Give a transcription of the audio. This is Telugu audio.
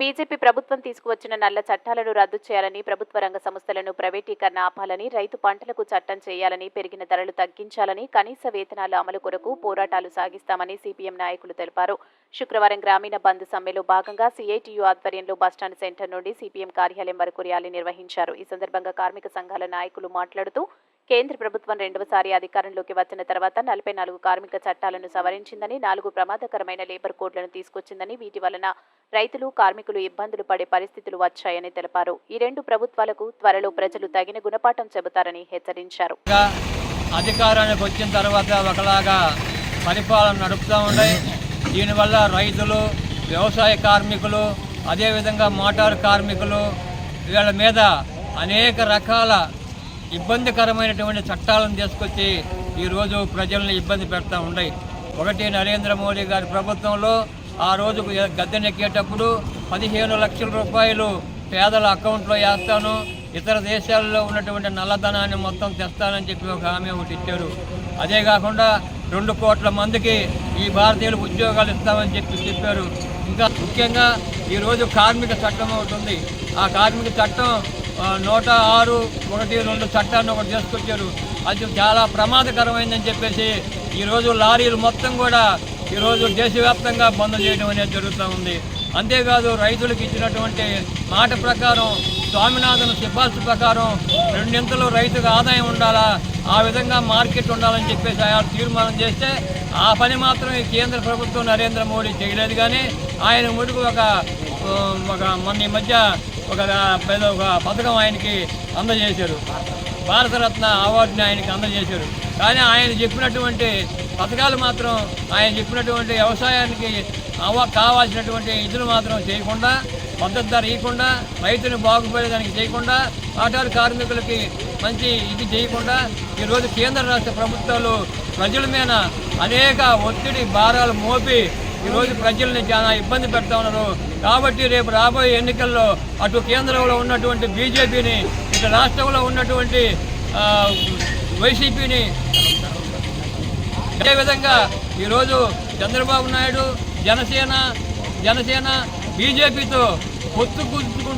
బీజేపీ ప్రభుత్వం తీసుకువచ్చిన నల్ల చట్టాలను రద్దు చేయాలని ప్రభుత్వ రంగ సంస్థలను ప్రైవేటీకరణ ఆపాలని రైతు పంటలకు చట్టం చేయాలని పెరిగిన ధరలు తగ్గించాలని కనీస వేతనాల అమలు కొరకు పోరాటాలు సాగిస్తామని సిపిఎం నాయకులు తెలిపారు. శుక్రవారం గ్రామీణ బంద్ సమ్మెలో భాగంగా సిఐటియు ఆధ్వర్యంలో బస్టాండ్ సెంటర్ నుండి సిపిఎం కార్యాలయం వరకు ర్యాలీ నిర్వహించారు. ఈ సందర్భంగా కార్మిక సంఘాల నాయకులు మాట్లాడుతూ కేంద్ర ప్రభుత్వం రెండవసారి అధికారంలోకి వచ్చిన తర్వాత నలభై నాలుగు కార్మిక చట్టాలను సవరించిందని నాలుగు ప్రమాదకరమైన లేబర్ కోడ్లను తీసుకొచ్చిందని వీటి వలన రైతులు కార్మికులు ఇబ్బందులు పడే పరిస్థితులు వచ్చాయని తెలిపారు. ఈ రెండు ప్రభుత్వాలకు త్వరలో ప్రజలు తగిన గుణపాఠం చెబుతారని హెచ్చరించారు. అధికారానికి వచ్చిన తర్వాత ఒకలాగా పరిపాలన నడుపుతూ ఉన్నాయి దీనివల్ల రైతులు వ్యవసాయ కార్మికులు అదేవిధంగా మోటారు కార్మికులు వీళ్ళ మీద అనేక రకాల ఇబ్బందికరమైనటువంటి చట్టాలను తీసుకొచ్చి ఈరోజు ప్రజల్ని ఇబ్బంది పెడతా ఉన్నాయి. ఒకటి నరేంద్ర మోడీ గారి ప్రభుత్వంలో ఆ రోజు గద్దెనెక్కేటప్పుడు పదిహేను లక్షల రూపాయలు పేదల అకౌంట్లో వేస్తాను ఇతర దేశాల్లో ఉన్నటువంటి నల్లధనాన్ని మొత్తం తెస్తానని చెప్పి ఒక హామీ ఒకటి ఇచ్చారు. అదే కాకుండా రెండు కోట్ల మందికి ఈ భారతీయులకు ఉద్యోగాలు ఇస్తామని చెప్పి చెప్పారు. ఇంకా ముఖ్యంగా ఈరోజు కార్మిక చట్టం ఒకటి ఉంది. ఆ కార్మిక చట్టం నూట ఆరు ఒకటి రెండు చట్టాన్ని ఒకటి తీసుకొచ్చారు అది చాలా ప్రమాదకరమైందని చెప్పేసి ఈరోజు లారీలు మొత్తం కూడా ఈరోజు దేశవ్యాప్తంగా బంద్ చేయడం అనేది జరుగుతూ ఉంది. అంతేకాదు రైతులకు ఇచ్చినటువంటి మాట ప్రకారం స్వామినాథన్ సిఫార్సు ప్రకారం రెండింతలు రైతుకు ఆదాయం ఉండాలా ఆ విధంగా మార్కెట్ ఉండాలని చెప్పేసి ఆయన తీర్మానం చేస్తే ఆ పని మాత్రం ఈ కేంద్ర ప్రభుత్వం నరేంద్ర మోడీ చేయలేదు. కానీ ఆయన ముడుకు ఒక ఒక మన మధ్య ఒక పెద్ద ఒక పథకం ఆయనకి అందజేశారు. భారతరత్న అవార్డుని ఆయనకి అందజేశారు. కానీ ఆయన చెప్పినటువంటి పథకాలు మాత్రం ఆయన చెప్పినటువంటి వ్యవసాయానికి అవ కావాల్సినటువంటి ఇదులు మాత్రం చేయకుండా మద్దతు ధర ఇవ్వకుండా రైతుని బాగుపడేదానికి చేయకుండా ఆటారు కార్మికులకి మంచి ఇది చేయకుండా ఈరోజు కేంద్ర రాష్ట్ర ప్రభుత్వాలు ప్రజల మీద అనేక ఒత్తిడి భారాలు మోపి ఈరోజు ప్రజల్ని చాలా ఇబ్బంది పెడతా ఉన్నారు. కాబట్టి రేపు రాబోయే ఎన్నికల్లో అటు కేంద్రంలో ఉన్నటువంటి బీజేపీని ఇటు రాష్ట్రంలో ఉన్నటువంటి వైసీపీని అదేవిధంగా ఈరోజు చంద్రబాబు నాయుడు జనసేన జనసేన బీజేపీతో పొత్తు కూర్చుకుంటూ